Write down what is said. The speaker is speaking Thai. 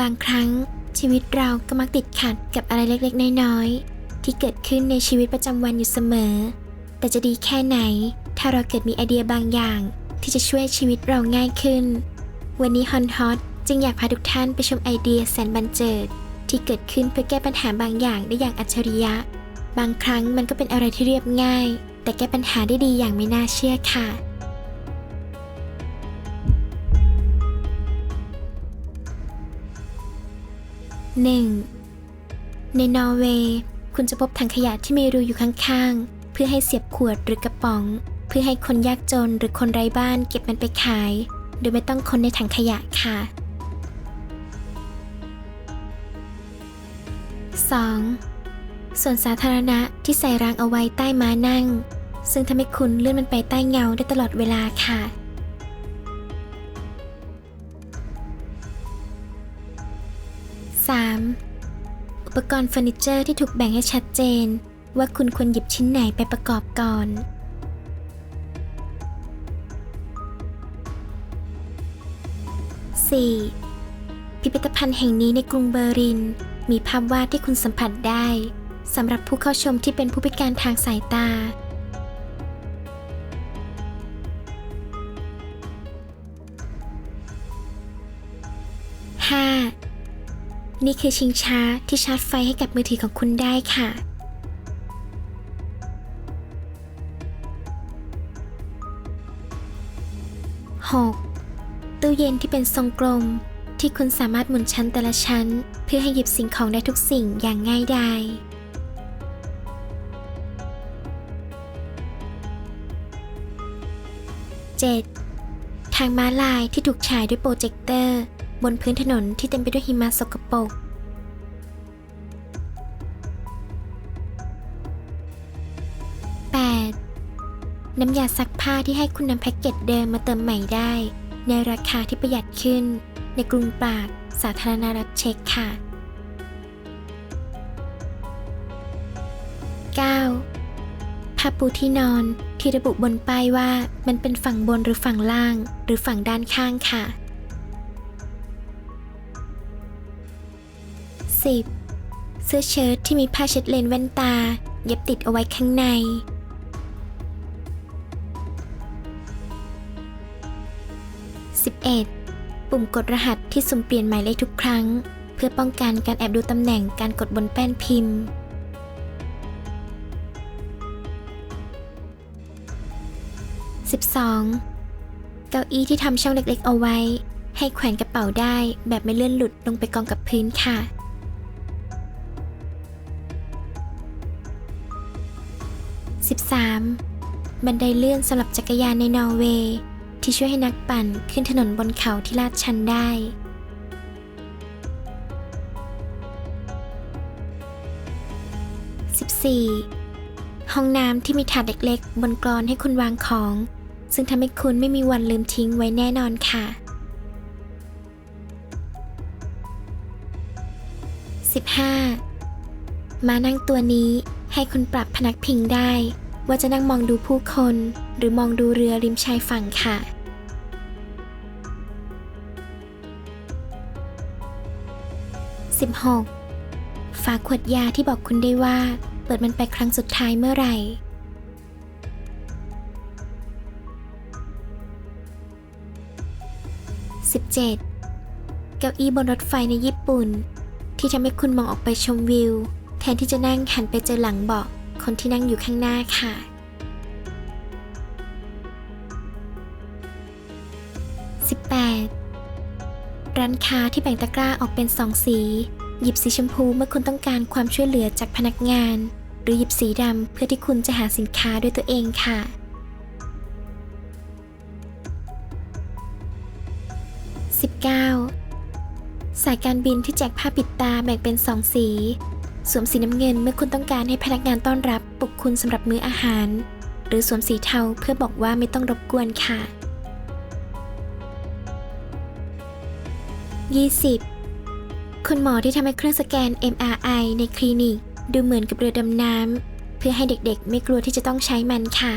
บางครั้งชีวิตเราก็มักติดขัดกับอะไรเล็กๆ น้อยๆ ที่เกิดขึ้นในชีวิตประจำวันอยู่เสมอ แต่จะดีแค่ไหน ถ้าเราเกิดมีไอเดียบางอย่าง ที่จะช่วยชีวิตเราง่ายขึ้น วันนี้ฮอนฮอตจึงอยากพาทุกท่านไปชมไอเดียแสนบันเจิด ที่เกิดขึ้นเพื่อแก้ปัญหาบางอย่างได้อย่างอัจฉริยะ บางครั้งมันก็เป็นอะไรที่เรียบง่าย แต่แก้ปัญหาได้ดีอย่างไม่น่าเชื่อค่ะ 1. ในนอร์เวย์คุณจะพบถังขยะที่มีรูอยู่ข้างๆ เพื่อให้เสียบขวดหรือกระป๋อง เพื่อให้คนยากจนหรือคนไร้บ้านเก็บมันไปขาย โดยไม่ต้องคนในถังขยะค่ะ 2. ส่วนสาธารณะที่ใส่รางเอาไว้ใต้ม้านั่ง ซึ่งทำให้คุณเลื่อนมันไปใต้เงาได้ตลอดเวลาค่ะ 3. อุปกรณ์เฟอร์นิเจอร์ที่ถูกแบ่งให้ชัดเจน ว่าคุณควรหยิบชิ้นไหนไปประกอบก่อน 4. พิพิธภัณฑ์แห่งนี้ในกรุงเบอร์ลิน มีภาพวาดที่คุณสัมผัสได้สำหรับผู้เข้าชมที่เป็นผู้พิการทางสายตา 5. นี่คือชิงช้าที่ชาร์จไฟให้กับมือถือของคุณได้ค่ะ 6. ตู้เย็นที่เป็นทรงกลม ที่คุณสามารถหมุนชั้นแต่ละชั้น เพื่อให้หยิบสิ่งของได้ทุกสิ่งอย่างง่ายดาย 7. ทางม้าลายที่ถูกฉายด้วยโปรเจคเตอร์ บนพื้นถนนที่เต็มไปด้วยหิมะสกปรกน้ำยาซักผ้าที่ให้คุณนำแพ็กเกจเดิมมาเติมใหม่ได้ ในราคาที่ประหยัดขึ้น ในกรุงปรากสาธารณรัฐเช็กค่ะ 9. ผ้าปูที่นอนที่ระบุบนป้ายว่ามันเป็นฝั่งบนหรือฝั่งล่าง หรือฝั่งด้านข้างค่ะ 10. เสื้อเชิ้ตที่มีผ้าเช็ดเลนแว่นตา เย็บติดเอาไว้ข้างใน 11. ปุ่มกดรหัสที่สุ่มเปลี่ยนหมายเลขทุกครั้ง เพื่อป้องกันการแอบดูตำแหน่งการกดบนแป้นพิมพ์ 12. เก้าอี้ที่ทำช่องเล็กๆเอาไว้ ให้แขวนกระเป๋าได้แบบไม่เลื่อนหลุดลงไปกองกับพื้นค่ะ 3. บันไดเลื่อนสำหรับจักรยานในนอร์เวย์ที่ช่วยให้นักปั่นขึ้นถนนบนเขาที่ลาดชันได้ 14. ห้องน้ำที่มีถาดเล็กๆ บนกรอนให้คุณวางของ ซึ่งทำให้คุณไม่มีวันลืมทิ้งไว้แน่นอนค่ะ 15. มานั่งตัวนี้ให้คุณปรับพนักพิงได้ ว่าจะนั่งมองดูผู้คน หรือมองดูเรือริมชายฝั่งค่ะ 16. ฝาขวดยาที่บอกคุณได้ว่า เปิดมันไปครั้งสุดท้ายเมื่อไหร่ 17. เก้าอี้บนรถไฟในญี่ปุ่น ที่ทำให้คุณมองออกไปชมวิว แทนที่จะนั่งหันไปเจอหลังเบาะ คนที่นั่งอยู่ข้างหน้าค่ะ 18. ร้านค้าที่แบ่งตะกร้าออกเป็นสองสี หยิบสีชมพูเมื่อคุณต้องการความช่วยเหลือจากพนักงาน หรือหยิบสีดำเพื่อที่คุณจะหาสินค้าด้วยตัวเองค่ะ 19. สายการบินที่แจกผ้าปิดตาแบ่งเป็นสองสี สวมสีน้ำเงินเมื่อคุณต้องการให้พนักงานต้อนรับปลุกคุณสำหรับมื้ออาหาร หรือสวมสีเทาเพื่อบอกว่าไม่ต้องรบกวนค่ะ 20. คุณหมอที่ทำให้เครื่องสแกน MRI ในคลินิก ดูเหมือนกับเรือดำน้ำเพื่อให้เด็กๆ ไม่กลัวที่จะต้องใช้มันค่ะ